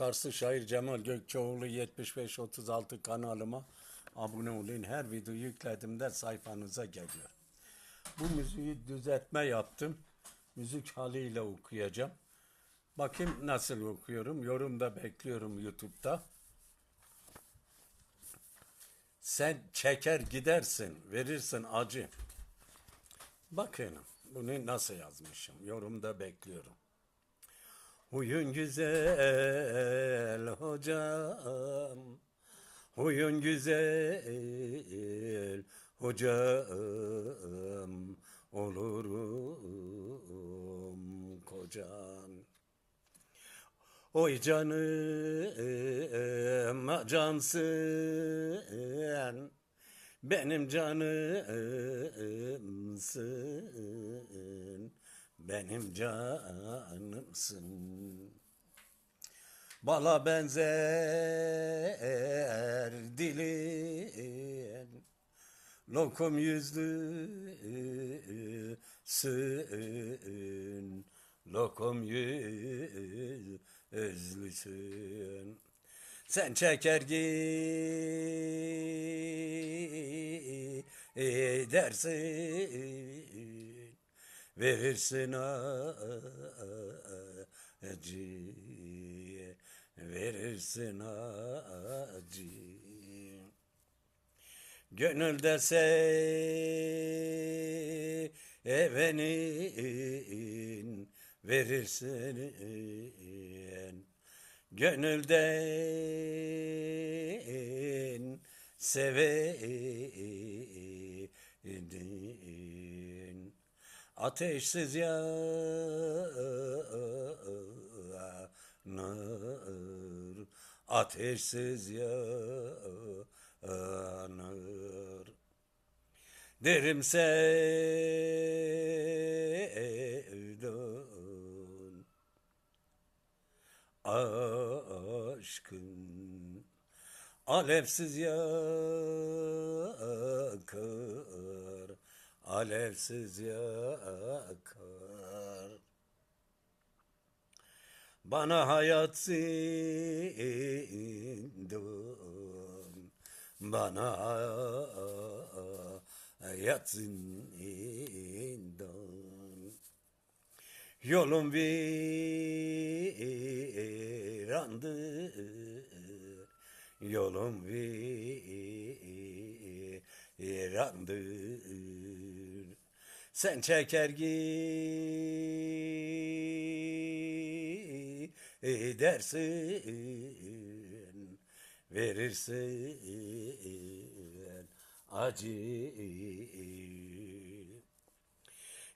Akarsu Şair Cemal Gökçeoğlu 7536 kanalıma abone olun. Her video yüklediğimde sayfanıza geliyor. Bu müziği düzeltme yaptım. Müzik haliyle okuyacağım. Bakayım nasıl okuyorum. Yorumda bekliyorum YouTube'da. Sen çeker gidersin, verirsin acı. Bakın bunu nasıl yazmışım. Yorumda bekliyorum. Huyun güzel hocam, huyun güzel hocam, olurum kocan. Oy canım cansın, benim canımsın, benim canımsın. Bala benzer dilin, lokum yüzlüsün, lokum yüzlüsün. Sen çeker gidersin, verirsin acı, verirsin acı. Gönülde sevenin verirsin Gönülden sevenin Ateşsiz yanar Ateşsiz yanar Derim sevdun. Aşkın alevsiz yakar alevsiz yakar bana hayat zindan bana hayat zindan Yolum virandır, yolum virandır. Sen çeker gidersin, verirsin acı.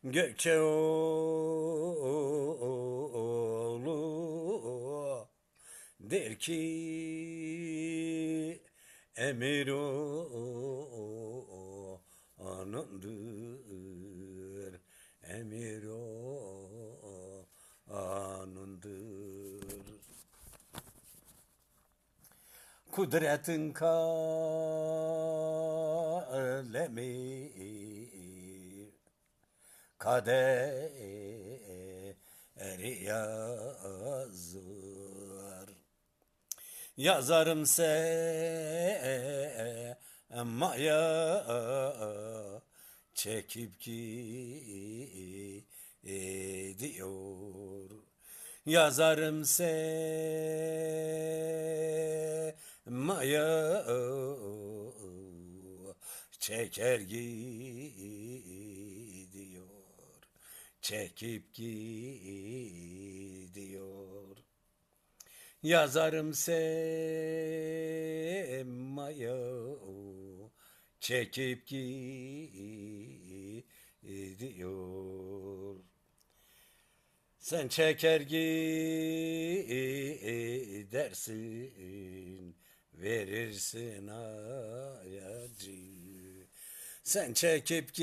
Gökçeoğlu der ki emir o anındır emir o anındır kudretin kalemi kaderi yazar. Yazarım semaya çekip gidiyor. Yazarım semaya çeker gidiyor çekip gidiyor. Yazarım semmaya çekip gidiyor. Sen çeker gidersin, verirsin ayacı. Sen çekip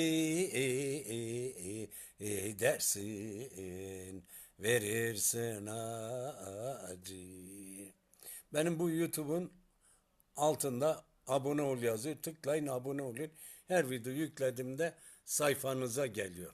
gidersin, verirsin acı. Benim bu YouTube'un altında abone ol yazıyor. Tıklayın abone olun. Her video yüklediğimde sayfanıza geliyor.